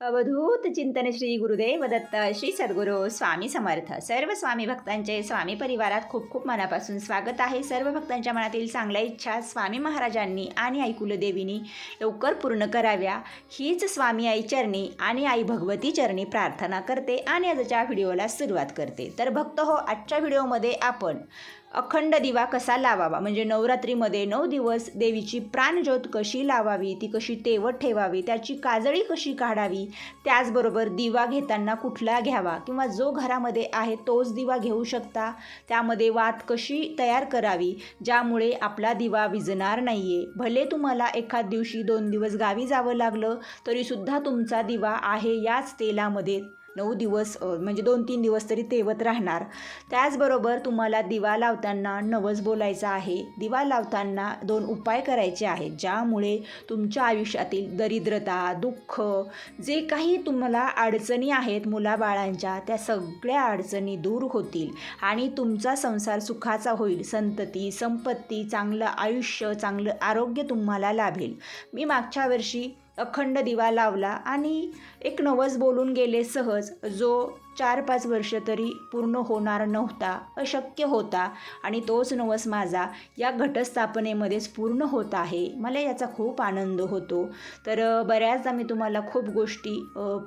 अवधूत चिंतन श्री गुरुदेव दत्त श्री सद्गुरू स्वामी समर्थ. सर्व स्वामी भक्तांचे स्वामी परिवारात खूप खूप मनापासून स्वागत आहे. सर्व भक्तांच्या मनातील चांगल्या इच्छा स्वामी महाराजांनी आणि आई कुलदेवीनी लवकर पूर्ण कराव्या. हीच स्वामी आई चरणी आणि आई भगवती चरणी प्रार्थना करते आणि आजच्या व्हिडिओला सुरुवात करते. तर भक्त हो आजच्या व्हिडिओमध्ये आपण अखंड दिवा कसा लावावा? म्हणजे नवरात्रीमध्ये नऊ दिवस देवीची प्राणज्योत कशी लावावी? ती कशी तेवत ठेवावी? त्याची काजळी कशी काढावी? त्याचबरोबर दिवा घेताना कुठला घ्यावा? किंवा जो घरामध्ये आहे तोच दिवा घेऊ शकता? त्यामध्ये वात कशी तयार करावी? ज्यामुळे आपला दिवा विजणार नाही आहे भले तुम्हाला एखाद दिवशी दोन दिवस गावी जावं लागलं तरीसुद्धा तुमचा दिवा आहे याच तेलामध्ये नऊ दिवस म्हणजे दोन तीन दिवस तरी तेवत राहणार. त्याचबरोबर तुम्हाला दिवा लावताना नवस बोलायचा आहे. दिवा लावताना दोन उपाय करायचे आहेत ज्यामुळे तुमच्या आयुष्यातील दरिद्रता दुःख जे काही तुम्हाला अडचणी आहेत मुलाबाळांच्या त्या सगळ्या अडचणी दूर होतील आणि तुमचा संसार सुखाचा होईल. संतती संपत्ती चांगलं आयुष्य चांगलं आरोग्य तुम्हाला लाभेल. मी मागच्या वर्षी अखंड दिवा लावला आणि एक नवस बोलून गेले सहज जो चार पाच वर्ष तरी पूर्ण होणार नव्हता अशक्य होता आणि तोच नवस माझा या घटस्थापनेमध्येच पूर्ण होत आहे. मला याचा खूप आनंद होतो. तर बऱ्याचदा मी तुम्हाला खूप गोष्टी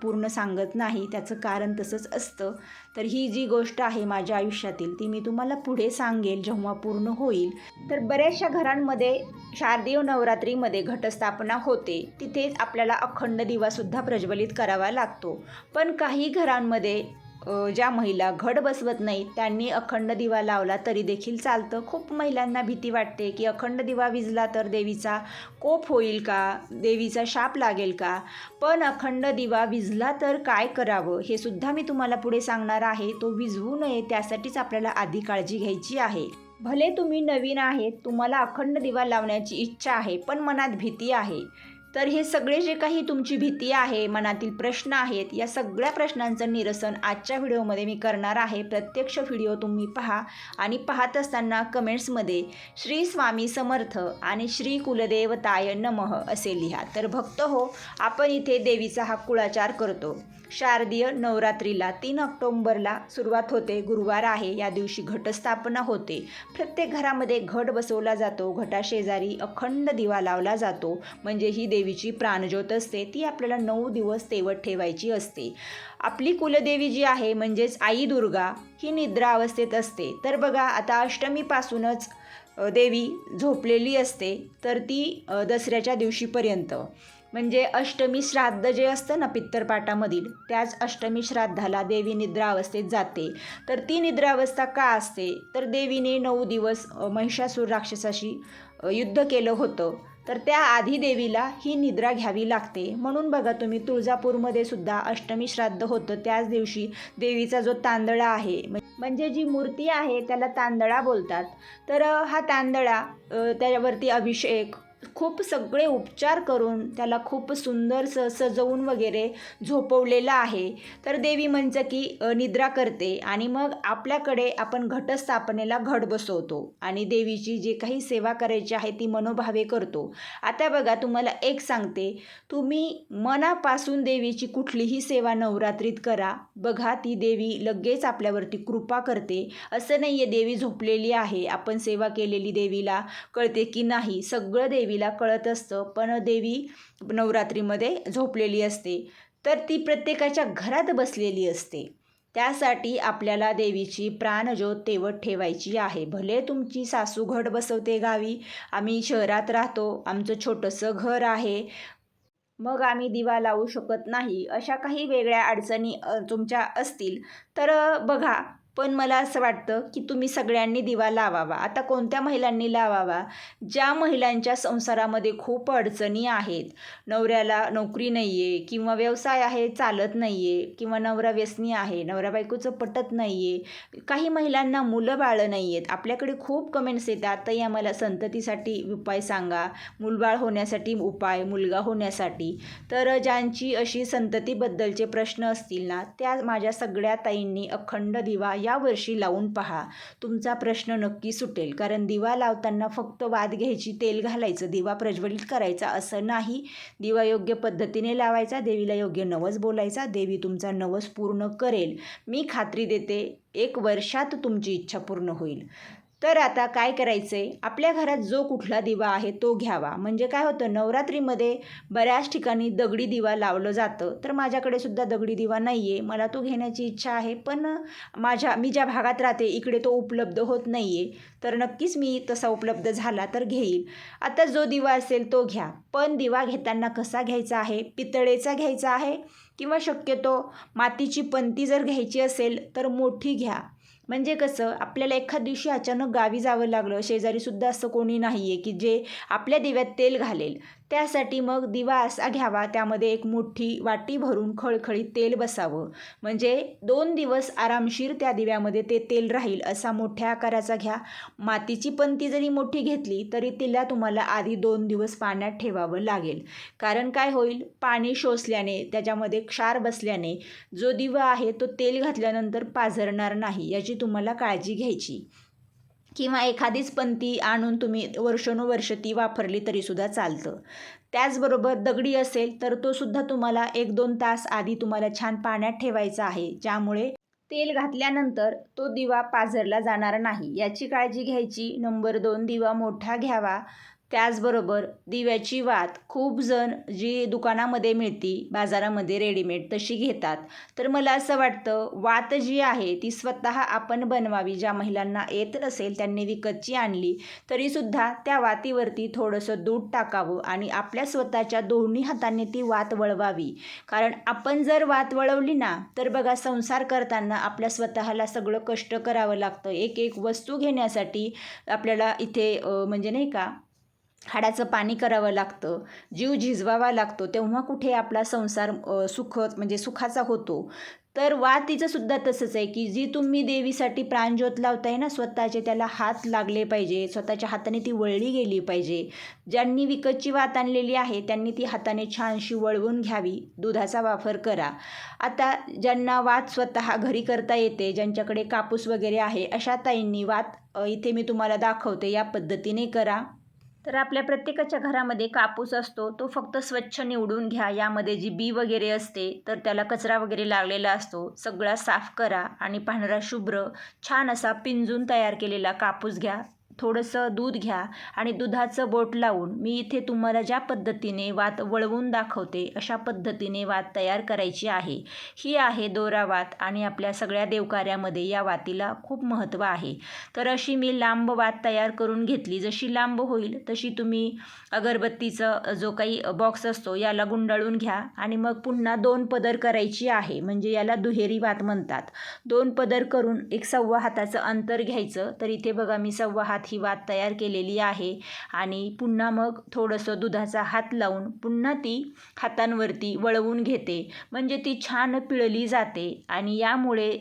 पूर्ण सांगत नाही त्याचं कारण तसंच असतं. तर ही जी गोष्ट आहे माझ्या आयुष्यातील ती मी तुम्हाला पुढे सांगेल जेव्हा पूर्ण होईल. तर बऱ्याचशा घरांमध्ये शारदीय नवरात्रीमध्ये घटस्थापना होते. तिथेच आपल्याला अखंड दिवासुद्धा प्रज्वलित करावा लागतो. पण काही घरांमध्ये ज्या महिला घड बसवत नाहीत त्यांनी अखंड दिवा लावला तरी देखील चालतं. खूप महिलांना भीती वाटते की अखंड दिवा विजला तर देवीचा कोप होईल का? देवीचा शाप लागेल का? पण अखंड दिवा विजला तर काय करावं? हे सुद्धा मी तुम्हाला पुढे सांगणार आहे. तो विजवू नये त्यासाठीच आपल्याला आधी काळजी घ्यायची आहे. भले तुम्ही नवीन आहेत तुम्हाला अखंड दिवा लावण्याची इच्छा आहे पण मनात भीती आहे. तर हे सगळे जे काही तुमची भीती आहे मनातील प्रश्न आहेत या सगळ्या प्रश्नांचं निरसन आजच्या व्हिडिओमध्ये मी करणार आहे. प्रत्यक्ष व्हिडिओ तुम्ही पहा आणि पाहत असताना कमेंट्समध्ये श्री स्वामी समर्थ आणि श्री कुलदेवताय नमः असे लिहा. तर भक्त हो आपण इथे देवीचा हा कुळाचार करतो. शारदीय नवरात्रीला तीन ऑक्टोंबरला सुरुवात होते. गुरुवार आहे या दिवशी घटस्थापना होते. प्रत्येक घरामध्ये घट बसवला जातो. घटाशेजारी अखंड दिवा लावला जातो. म्हणजे ही देवीची प्राणज्योत असते ती आपल्याला नऊ दिवस तेवत ठेवायची असते. आपली कुलदेवी जी आहे म्हणजेच आई दुर्गा ही निद्रा अवस्थेत असते. तर बघा आता अष्टमीपासूनच देवी झोपलेली असते तर ती दसऱ्याच्या दिवशीपर्यंत. म्हणजे अष्टमी श्राद्ध जे असतं ना पित्तरपाटामधील त्याच अष्टमी श्राद्धाला देवी निद्रावस्थेत जाते. तर ती निद्रावस्था का असते? तर देवीने नऊ दिवस महिषासूर राक्षसाशी युद्ध केलं होतं. तर त्या आधी देवीला ही निद्रा घ्यावी लागते. म्हणून बघा तुम्ही तुळजापूरमध्ये सुद्धा अष्टमी श्राद्ध होतं. त्याच दिवशी देवीचा जो तांदळा आहे म्हणजे जी मूर्ती आहे त्याला तांदळा बोलतात. तर हा तांदळा त्याच्यावरती अभिषेक खूप सगळे उपचार करून त्याला खूप सुंदर स सजवून वगैरे झोपवलेलं आहे. तर देवी म्हणजे की निद्रा करते आणि मग आपल्याकडे आपण घटस्थापनेला घट बसवतो आणि देवीची जे काही सेवा करायची आहे ती मनोभावे करतो. आता बघा तुम्हाला एक सांगते. तुम्ही मनापासून देवीची कुठलीही सेवा नवरात्रीत करा. बघा ती देवी लगेच आपल्यावरती कृपा करते. असं नाही आहे देवी झोपलेली आहे. आपण सेवा केलेली देवीला कळते की नाही. सगळं देवी देवीला कळत असतं पण देवी नवरात्रीमध्ये झोपलेली असते. तर ती प्रत्येकाच्या घरात बसलेली असते. त्यासाठी आपल्याला देवीची प्राणज्योत तेवत ठेवायची आहे. भले तुमची सासू घट बसवते गावी आम्ही शहरात राहतो आमचं छोटंसं घर आहे. मग आम्ही दिवा लावू शकत नाही अशा काही वेगळ्या अडचणी तुमच्या असतील. तर बघा पण मला असं वाटतं की तुम्ही सगळ्यांनी दिवा लावावा. आता कोणत्या महिलांनी लावावा? ज्या महिलांच्या संसारामध्ये खूप अडचणी आहेत. नवऱ्याला नोकरी नाही आहे किंवा व्यवसाय आहे चालत नाही आहे किंवा नवरा व्यसनी आहे नवरा बायकोचं पटत नाही आहे काही महिलांना मुलं बाळं नाही आहेत आपल्याकडे खूप कमेंट्स येतात. ताई आम्हाला संततीसाठी उपाय सांगा. मूलबाळ होण्यासाठी उपाय मुलगा होण्यासाठी. तर ज्यांची अशी संततीबद्दलचे प्रश्न असतील ना त्या माझ्या सगळ्या ताईंनी अखंड दिवा यावर्षी लावून पहा. तुमचा प्रश्न नक्की सुटेल. कारण दिवा लावताना फक्त वाद घ्यायची तेल घालायचं दिवा प्रज्वलित करायचा असं नाही. दिवा योग्य पद्धतीने लावायचा देवीला योग्य नवस बोलायचा देवी तुमचा नवस पूर्ण करेल. मी खात्री देते एक वर्षात तुमची इच्छा पूर्ण होईल. तर आता काय करायचं आहे आपल्या घरात जो कुठला दिवा आहे तो घ्यावा. म्हणजे काय होतं नवरात्रीमध्ये बऱ्याच ठिकाणी दगडी दिवा लावलं जातं. तर माझ्याकडे सुद्धा दगडी दिवा नाही आहे मला तो घेण्याची इच्छा आहे पण माझ्या मी ज्या भागात राहते इकडे तो उपलब्ध होत नाही आहे तर नक्कीच मी तसा उपलब्ध झाला तर घेईल. आता जो दिवा असेल तो घ्या. पण दिवा घेताना कसा घ्यायचा आहे? पितळेचा घ्यायचा आहे किंवा शक्यतो मातीची पंती जर घ्यायची असेल तर मोठी घ्या. म्हणजे कसं आपल्याला एखाद दिवशी अचानक गावी जावं लागलं शेजारीसुद्धा असं कोणी नाही आहे की जे आपल्या दिव्यात तेल घालेल. त्यासाठी मग दिवा असा घ्यावा. त्यामध्ये एक मोठी वाटी भरून खळखळीत तेल बसावं. म्हणजे दोन दिवस आरामशीर त्या दिव्यामध्ये ते तेल राहील असा मोठ्या आकाराचा घ्या. मातीची पंती जरी मोठी घेतली तरी तिला तुम्हाला आधी दोन दिवस पाण्यात ठेवावं लागेल. कारण काय होईल? पाणी शोषल्याने त्याच्यामध्ये क्षार बसल्याने जो दिवा आहे तो तेल घातल्यानंतर पाझरणार नाही याची तुम्हाला काळजी घ्यायची. किंवा एखादीच पंती आणून तुम्ही वर्षानुवर्ष ती वापरली तरीसुद्धा चालतं. त्याचबरोबर दगडी असेल तर तो सुद्धा तुम्हाला एक दोन तास आधी तुम्हाला छान पाण्यात ठेवायचा आहे ज्यामुळे तेल घातल्यानंतर तो दिवा पाझरला जाणार नाही. याची काळजी घ्यायची. नंबर दोन दिवा मोठा घ्यावा. त्याचबरोबर दिव्याची वात खूप जण जी दुकानामध्ये मिळती बाजारामध्ये रेडीमेड तशी घेतात. तर मला असं वाटतं वात जी आहे ती स्वतः आपण बनवावी ज्या महिलांना येत नसेल त्यांनी विकतची आणली तरीसुद्धा त्या वातीवरती थोडंसं दूध टाकावं आणि आपल्या स्वतःच्या दोन्ही हातांनी ती वात वळवावी. कारण आपण जर वात वळवली ना तर बघा संसार करताना आपल्या स्वतःला सगळं कष्ट करावं लागतं. एक एक वस्तू घेण्यासाठी आपल्याला इथे म्हणजे नाही का हाडाचं पाणी करावं लागतं जीव झिजवावा लागतो तेव्हा कुठे आपला संसार सुख म्हणजे सुखाचा होतो. तर वातीचं सुद्धा तसंच आहे की जी तुम्ही देवीसाठी प्राणज्योत लावताय ना स्वतःचे त्याला हात लागले पाहिजे स्वतःच्या हाताने ती वळली गेली पाहिजे. ज्यांनी विकतची वात आणलेली आहे त्यांनी ती हाताने छानशी वळवून घ्यावी दुधाचा वापर करा. आता ज्यांना वात स्वतः घरी करता येते ज्यांच्याकडे कापूस वगैरे आहे अशा ताईंनी वात इथे मी तुम्हाला दाखवते या पद्धतीने करा. तर आपल्या प्रत्येकाच्या घरामध्ये कापूस असतो तो फक्त स्वच्छ निवडून घ्या. यामध्ये जी बी वगैरे असते तर त्याला कचरा वगैरे लागलेला असतो. सगळा साफ करा आणि पांढरा शुभ्र छान असा पिंजून तयार केलेला कापूस घ्या. थोडंसं दूध घ्या आणि दुधाचं बोट लावून मी इथे तुम्हाला ज्या पद्धतीने वात वळवून दाखवते अशा पद्धतीने वात तयार करायची आहे. ही आहे दोरा वात आणि आपल्या सगळ्या देवकार्यामध्ये या वातीला खूप महत्त्व आहे. तर अशी मी लांब वात तयार करून घेतली. जशी लांब होईल तशी तुम्ही अगरबत्तीचं जो काही बॉक्स असतो याला गुंडाळून घ्या आणि मग पुन्हा दोन पदर करायची आहे. म्हणजे याला दुहेरी वात म्हणतात. दोन पदर करून एक सव्वा हाताचं अंतर घ्यायचं. तर इथे बघा मी सव्वा हात ही वात तयार केलेली आहे. आणि पुन्हा मग थोडंसं दुधाचा हात लावून पुन्हा ती हातांवरती वळवून घेते. म्हणजे ती छान पिळली जाते आणि यामुळे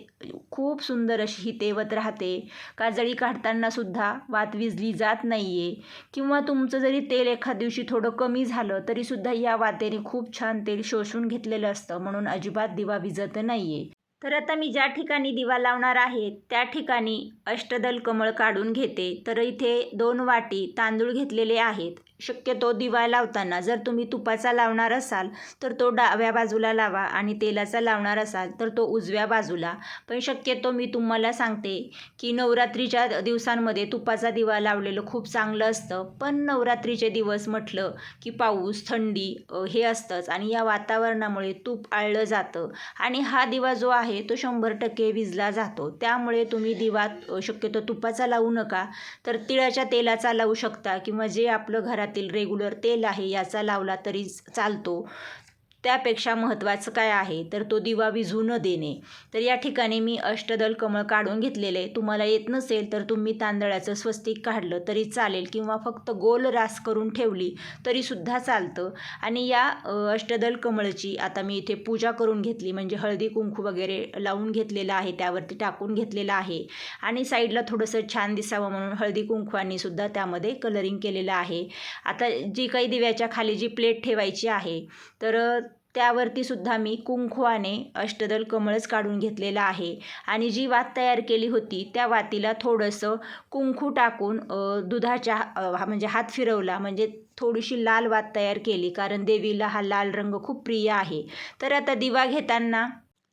खूप सुंदर अशी ही तेवत राहते. काजळी काढताना सुद्धा वात विजली जात नाही आहे किंवा तुमचं जरी तेल एखाद दिवशी थोडं कमी झालं तरीसुद्धा या वातेने खूप छान तेल शोषून घेतलेलं असतं. म्हणून अजिबात दिवा विजत नाही आहे तर आता मी ज्या ठिकाणी दिवा लावणार आहे त्या ठिकाणी अष्टदल कमळ काढून घेते. तर इथे दोन वाटी तांदूळ घेतलेले आहेत. शक्यतो दिवा लावताना जर तुम्ही तुपाचा लावणार असाल तर तो डाव्या बाजूला लावा आणि तेलाचा लावणार असाल तर तो उजव्या बाजूला. पण शक्यतो मी तुम्हाला सांगते की नवरात्रीच्या दिवसांमध्ये तुपाचा दिवा लावलेलं खूप चांगलं असतं. पण नवरात्रीचे दिवस म्हटलं की पाऊस थंडी हे असतंच आणि या वातावरणामुळे तूप आळलं जातं. आणि हा दिवा जो आहे तो शंभर टक्के विजला जातो. त्यामुळे तुम्ही दिवा शक्यतो तुपाचा लावू नका. तर तिळाच्या तेलाचा लावू शकता किंवा जे आपलं घरात रेग्युलर तेल आहे याचा लावला तरी चालतो. त्यापेक्षा महत्त्वाचं काय आहे? तर तो दिवा विझू न देणे. तर या ठिकाणी मी अष्टदल कमळ काढून घेतलेले. तुम्हाला येत नसेल तर तुम्ही तांदळाचं स्वस्तिक काढलं तरी चालेल किंवा फक्त गोल रास करून ठेवली तरीसुद्धा चालतं. आणि या अष्टदल कमळची आता मी इथे पूजा करून घेतली. म्हणजे हळदी कुंकू वगैरे लावून घेतलेलं आहे. त्यावरती टाकून घेतलेलं आहे. आणि साईडला थोडंसं छान दिसावं म्हणून हळदी कुंकवानी सुद्धा त्यामध्ये कलरिंग केलेलं आहे. आता जी काही दिव्याच्या खाली जी प्लेट ठेवायची आहे तर त्यावरती सुद्धा मी कुंकवाने अष्टदल कमळच काढून घेतलेलं आहे. आणि जी वात तयार केली होती त्या वातीला थोडंसं कुंकू टाकून दुधाच्या म्हणजे हात फिरवला. म्हणजे थोडीशी लाल वात तयार केली कारण देवीला हा लाल रंग खूप प्रिय आहे. तर आता दिवा घेताना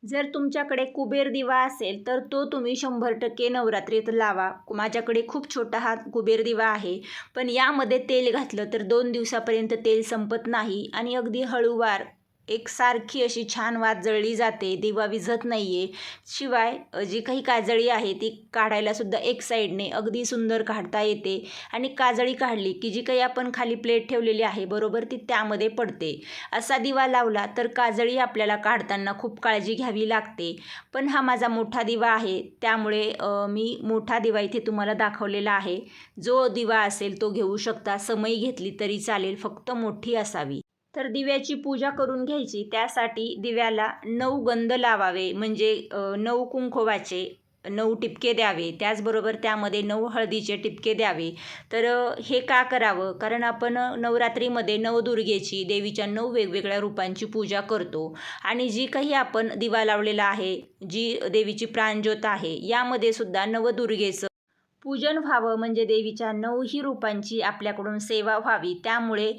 जर तुमच्याकडे कुबेर दिवा असेल तर तो तुम्ही शंभर टक्के नवरात्रीत लावा. माझ्याकडे खूप छोटा हा कुबेर दिवा आहे पण यामध्ये तेल घातलं तर दोन दिवसापर्यंत तेल संपत नाही. आणि अगदी हळूवार एकसारखी अशी छान वात जळली जाते दिवा विझत नाही आहे शिवाय जी काही काजळी आहे ती काढायलासुद्धा एक साईडने अगदी सुंदर काढता येते आणि काजळी काढली की जी काही आपण खाली प्लेट ठेवलेली आहे बरोबर ती त्यामध्ये पडते. असा दिवा लावला तर काजळी आपल्याला काढताना खूप काळजी घ्यावी लागते. पण हा माझा मोठा दिवा आहे त्यामुळे मी मोठा दिवा इथे तुम्हाला दाखवलेला आहे. जो दिवा असेल तो घेऊ शकता समई घेतली तरी चालेल फक्त मोठी असावी. तर दिव्याची पूजा करून घ्यायची. त्यासाठी दिव्याला नऊ गंध लावावे. म्हणजे नऊ कुंकवाचे नऊ टिपके द्यावे. त्याचबरोबर त्यामध्ये नऊ हळदीचे टिपके द्यावे. तर हे का करावं? कारण आपण नवरात्रीमध्ये नवदुर्गेची देवीच्या नऊ वेगवेगळ्या रूपांची पूजा करतो. आणि जी काही आपण दिवा लावलेला आहे जी देवीची प्राणज्योत आहे यामध्ये सुद्धा नवदुर्गेचं पूजन व्हावं म्हणजे देवीच्या नऊही रूपांची आपल्याकडून सेवा व्हावी. त्यामुळे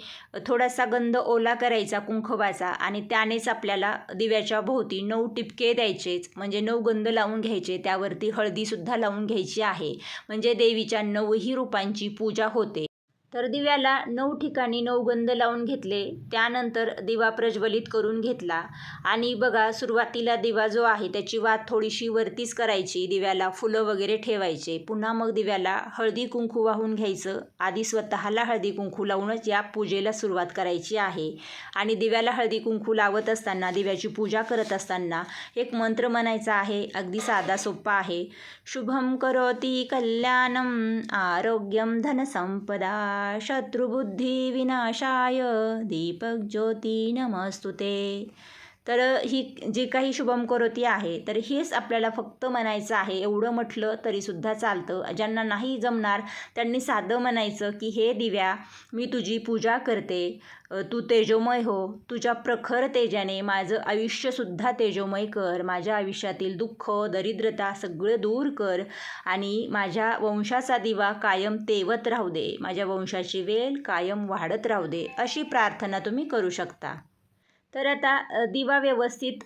थोडासा गंध ओला करायचा कुंखवाचा आणि त्यानेच आपल्याला दिव्याच्या भोवती नऊ टिपके द्यायचेच. म्हणजे नऊ गंध लावून घ्यायचे त्यावरती हळदीसुद्धा लावून घ्यायची आहे. म्हणजे देवीच्या नऊही रूपांची पूजा होते. तर दिव्याला नऊ ठिकाणी नऊ गंध लावून घेतले. त्यानंतर दिवा प्रज्वलित करून घेतला. आणि बघा सुरुवातीला दिवा जो आहे त्याची वात थोडीशी वरतीच करायची. दिव्याला फुलं वगैरे ठेवायचे. पुन्हा मग दिव्याला हळदी कुंकू वाहून घ्यायचं. आधी स्वतःला हळदी कुंकू लावूनच या पूजेला सुरुवात करायची आहे. आणि दिव्याला हळदी कुंकू लावत असताना दिव्याची पूजा करत असताना एक मंत्र म्हणायचा आहे. अगदी साधा सोपा आहे. शुभम करोती कल्याणम आरोग्यम धनसंपदा शत्रुबुद्धिविनाशाय। दीपक ज्योती नमस्तुते तर ही जी काही शुभम करोती आहे तर हेच आपल्याला फक्त म्हणायचं आहे. एवढं म्हटलं तरीसुद्धा चालतं. ज्यांना नाही जमणार त्यांनी साधं म्हणायचं की हे दिव्या मी तुझी पूजा करते. तू तेजोमय हो. तुझ्या प्रखर तेजाने माझं आयुष्यसुद्धा तेजोमय कर. माझ्या आयुष्यातील दुःख दरिद्रता सगळं दूर कर आणि माझ्या वंशाचा दिवा कायम तेवत राहू दे. माझ्या वंशाची वेल कायम वाढत राहू दे. अशी प्रार्थना तुम्ही करू शकता. तर आता दिवा व्यवस्थित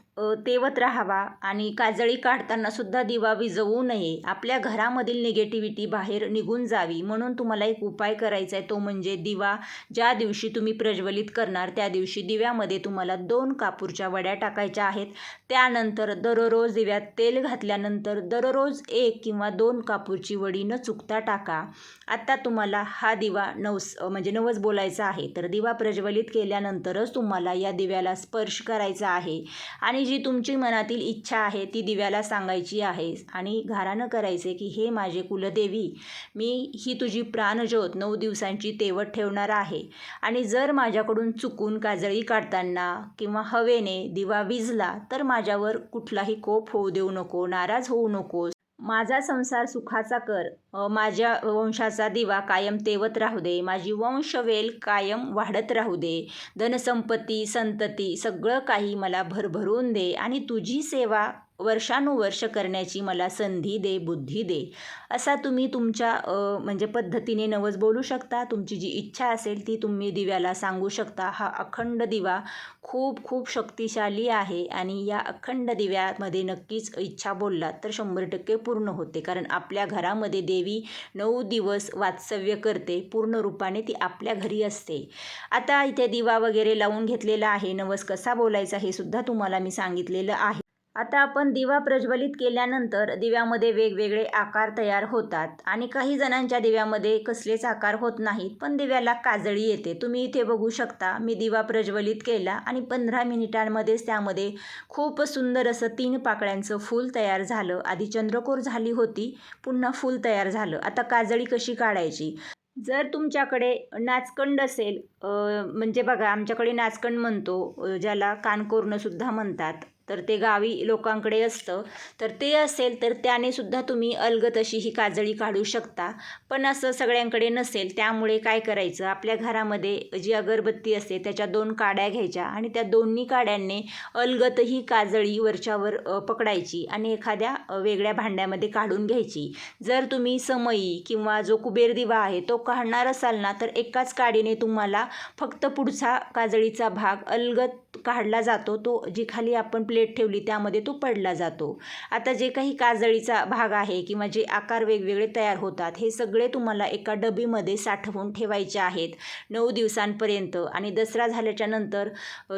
तेवत राहावा आणि काजळी काढताना सुद्धा दिवा विजवू नये. आपल्या घरामधील निगेटिव्हिटी बाहेर निघून जावी. म्हणून तुम्हाला एक उपाय करायचा आहे तो म्हणजे दिवा ज्या दिवशी तुम्ही प्रज्वलित करणार त्या दिवशी दिव्यामध्ये तुम्हाला दोन कापूरच्या वड्या टाकायच्या आहेत. त्यानंतर दररोज दिव्यात तेल घातल्यानंतर दररोज एक किंवा दोन कापूरची वडी न चुकता टाका. आता तुम्हाला हा दिवा नवस म्हणजे नवस बोलायचा आहे. तर दिवा प्रज्वलित केल्यानंतरच तुम्हाला या दिव्याला स्पर्श करायचा आहे. आणि जी तुमची मनातील इच्छा आहे ती दिव्याला सांगायची आहे. आणि घारानं करायचे की हे माझे कुलदेवी मी ही तुझी प्राणज्योत नऊ दिवसांची तेवत ठेवणार आहे. आणि जर माझ्याकडून चुकून काजळी काढताना किंवा हवेने दिवा विजला तर माझ्यावर कुठलाही कोप होऊ देऊ नको नाराज होऊ नकोस. माझा संसार सुखाचा कर. माझ्या वंशाचा दिवा कायम तेवत राहू दे. माझी वंशवेल कायम वाढत राहू दे. धनसंपत्ती संतती सगळं काही मला भरभरून दे आणि तुझी सेवा वर्षानुवर्ष करण्याची मला संधी दे बुद्धी दे. असा तुम्ही तुमच्या म्हणजे पद्धतीने नवस बोलू शकता. तुमची जी इच्छा असेल ती तुम्ही दिव्याला सांगू शकता. हा अखंड दिवा खूप खूप शक्तिशाली आहे आणि या अखंड दिव्यामध्ये नक्कीच इच्छा बोललात तर शंभर टक्के पूर्ण होते. कारण आपल्या घरामध्ये देवी नऊ दिवस वात्सव्य करते. पूर्ण रूपाने ती आपल्या घरी असते. आता इथे दिवा वगैरे लावून घेतलेला आहे. नवस कसा बोलायचा हे सुद्धा तुम्हाला मी सांगितलेलं आहे. आता आपण दिवा प्रज्वलित केल्यानंतर दिव्यामध्ये वेगवेगळे आकार तयार होतात आणि काही जणांच्या दिव्यामध्ये कसलेच आकार होत नाहीत पण दिव्याला काजळी येते. तुम्ही इथे बघू शकता मी दिवा प्रज्वलित केला आणि पंधरा मिनिटांमध्येच त्यामध्ये खूप सुंदर असं तीन पाकळ्यांचं फूल तयार झालं. आधी चंद्रकोर झाली होती पुन्हा फूल तयार झालं. आता काजळी कशी काढायची? जर तुमच्याकडे नाचकंड असेल म्हणजे बघा आमच्याकडे नाचकंड म्हणतो ज्याला कानकोरणंसुद्धा म्हणतात. तर ते गावी लोकांकडे असतं. तर ते असेल तर त्याने सुद्धा तुम्ही अलगत अशी ही काजळी काढू शकता. पण असं सगळ्यांकडे नसेल त्यामुळे काय करायचं? आपल्या घरामध्ये जी अगरबत्ती असते त्याच्या दोन काड्या घ्यायच्या आणि त्या दोन्ही काड्यांनी अलगत ही काजळी वरच्यावर पकडायची आणि एखाद्या वेगळ्या भांड्यामध्ये काढून घ्यायची. जर तुम्ही समई किंवा जो कुबेर दिवा आहे तो काढणार असाल ना तर एकाच काडीने तुम्हाला फक्त पुढचा काजळीचा भाग अलगत काढला जातो तो जी खाली आपण प्लेट ठेवली त्यामध्ये तो पडला जातो. आता जे काही काजळीचा भाग आहे किंवा जे आकार वेगवेगळे तयार होतात हे सगळे तुम्हाला एका डबीमध्ये साठवून ठेवायचे आहेत नऊ दिवसांपर्यंत. आणि दसरा झाल्याच्यानंतर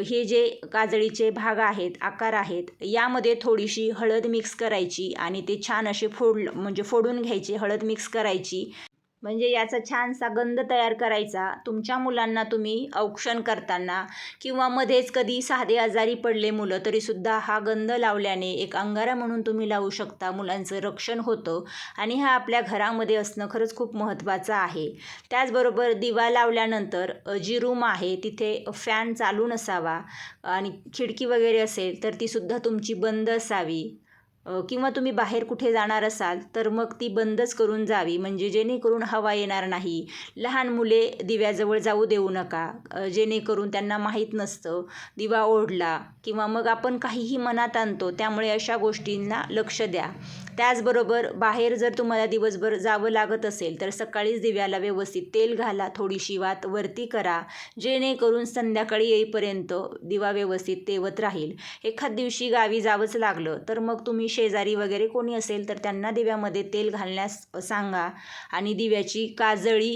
हे जे काजळीचे भाग आहेत आकार आहेत यामध्ये थोडीशी हळद मिक्स करायची आणि ते छान असे फोड म्हणजे फोडून घ्यायचे हळद मिक्स करायची. म्हणजे याचा छानसा गंध तयार करायचा. तुमच्या मुलांना तुम्ही औक्षण करताना किंवा मध्येच कधी साधे आजारी पडले मुलं तरीसुद्धा हा गंध लावल्याने एक अंगारा म्हणून तुम्ही लावू शकता. मुलांचं रक्षण होतं आणि हा आपल्या घरामध्ये असणं खरंच खूप महत्त्वाचं आहे. त्याचबरोबर दिवा लावल्यानंतर जी रूम आहे तिथे फॅन चालू नसावा आणि खिडकी वगैरे असेल तर तीसुद्धा तुमची बंद असावी. किंवा तुम्ही बाहेर कुठे जाणार असाल तर मग ती बंदच करून जावी. म्हणजे जेणेकरून हवा येणार नाही. लहान मुले दिव्याजवळ जाऊ देऊ नका. जेणेकरून त्यांना माहीत नसतं. दिवा ओढला किंवा मग आपण काहीही मनात आणतो त्यामुळे अशा गोष्टींना लक्ष द्या. त्याचबरोबर बाहेर जर तुम्हाला दिवसभर जावं लागत असेल तर सकाळीच दिव्याला व्यवस्थित तेल घाला थोडीशी वात वरती करा. जेणेकरून संध्याकाळी येईपर्यंत दिवा व्यवस्थित तेवत राहील. एखाद दिवशी गावी जावंच लागलं तर मग तुम्ही शेजारी वगैरे कोणी असेल तर त्यांना दिव्यामध्ये तेल घालण्यास सांगा. आणि दिव्याची काजळी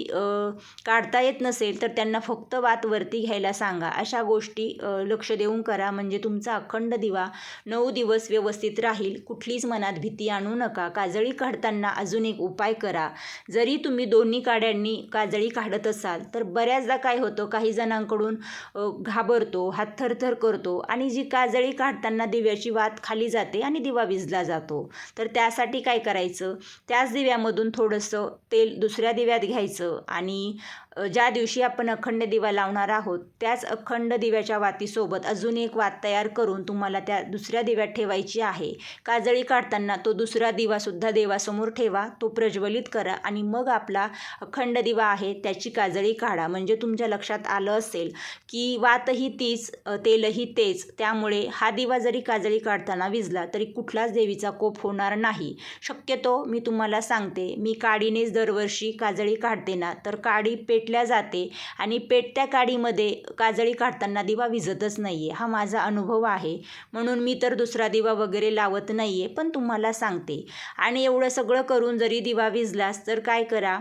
काढता येत नसेल तर त्यांना फक्त वात वरती घ्यायला सांगा. अशा गोष्टी लक्ष देऊन करा. म्हणजे तुमचा अखंड दिवा नऊ दिवस व्यवस्थित राहील. कुठलीच मनात भीती आणू नका. काजळी काढताना अजून एक उपाय करा. जरी तुम्ही दोन्ही काड्यांनी काजळी काढत असाल तर बऱ्याचदा काय होतं? काही जणांकडून घाबरतो हात थरथर करतो आणि जी काजळी काढताना दिव्याची वात खाली जाते आणि दिवा शिजला जातो. तर त्यासाठी काय करायचं? त्याच दिव्यामधून थोडंसं तेल दुसऱ्या दिव्यात घ्यायचं आणि ज्या दिवशी आपण अखंड दिवा लावणार आहोत त्याच अखंड दिव्याच्या वातीसोबत अजून एक वात तयार करून तुम्हाला त्या दुसऱ्या दिव्यात ठेवायची आहे. काजळी काढताना तो दुसरा दिवासुद्धा देवासमोर ठेवा तो प्रज्वलित करा आणि मग आपला अखंड दिवा आहे त्याची काजळी काढा. म्हणजे तुमच्या लक्षात आलं असेल की वातही तीच तेलही तेच. त्यामुळे हा दिवा जरी काजळी काढताना विजला तरी कुठलाच देवीचा कोप होणार नाही. शक्यतो मी तुम्हाला सांगते मी काडीनेच दरवर्षी काजळी काढते ना तर काडी पेट पेटल्या जाते आणि पेटत्या काडीमध्ये काजळी काढताना दिवा विझतच नाही आहे हा माझा अनुभव आहे. म्हणून मी तर दुसरा दिवा वगैरे लावत नाही आहे पण तुम्हाला सांगते. आणि एवढं सगळं करून जरी दिवा विजलास तर काय करा?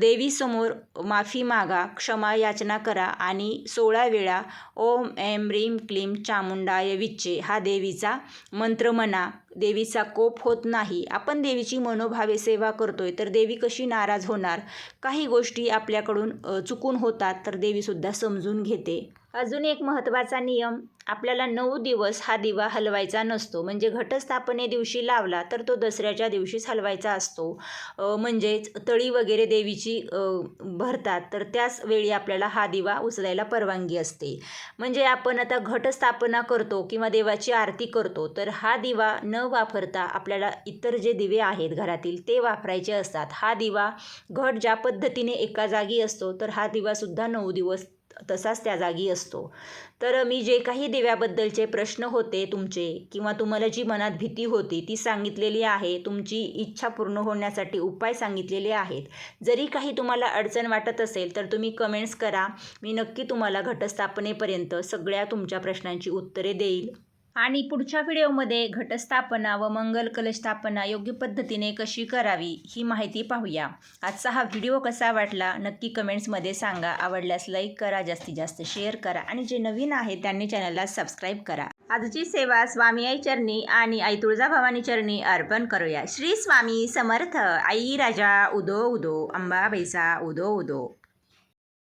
देवीसमोर माफी मागा क्षमा याचना करा आणि सोळा वेळा ओम एम रीम क्लीम चामुंडाय विच्चे हा देवीचा मंत्र म्हणा. देवीचा कोप होत नाही. आपण देवीची मनोभावे सेवा करतोय तर देवी कशी नाराज होणार? काही गोष्टी आपल्याकडून चुकून होतात तर देवीसुद्धा समजून घेते. अजून एक महत्त्वाचा नियम आपल्याला नऊ दिवस हा दिवा हलवायचा नसतो. म्हणजे घटस्थापने दिवशी लावला तर तो दसऱ्याच्या दिवशीच हलवायचा असतो. म्हणजेच तळी वगैरे देवीची भरतात तर त्याच वेळी आपल्याला हा दिवा उचलायला परवानगी असते. म्हणजे आपण आता घटस्थापना करतो किंवा देवाची आरती करतो तर हा दिवा न वापरता आपल्याला इतर जे दिवे आहेत घरातील ते वापरायचे असतात. हा दिवा घट ज्या पद्धतीने एका जागी असतो तर हा दिवासुद्धा नऊ दिवस तसाच त्या जागी असतो. तर मी जे काही दिव्याबद्दलचे प्रश्न होते तुमचे किंवा तुम्हाला जी मनात भीती होती ती सांगितलेली आहे तुमची इच्छा पूर्ण होण्यासाठी उपाय सांगितलेले आहेत. जरी काही तुम्हाला अडचण वाटत असेल तर तुम्ही कमेंट्स करा. मी नक्की तुम्हाला घटस्थापनेपर्यंत सगळ्या तुमच्या प्रश्नांची उत्तरे देईल. आणि पुढच्या व्हिडिओमध्ये घटस्थापना व मंगल कलश स्थापना योग्य पद्धतीने कशी करावी ही माहिती पाहूया. आजचा हा व्हिडिओ कसा वाटला नक्की कमेंट्समध्ये सांगा. आवडल्यास लाईक करा जास्तीत जास्त शेअर करा आणि जे नवीन आहे त्यांनी चॅनलला सबस्क्राईब करा. आजची सेवा स्वामी आई चरणी आणि आई तुळजाभवानी चरणी अर्पण करूया. श्री स्वामी समर्थ. आई राजा उदो उदो अंबाबाईचा उदो उदो.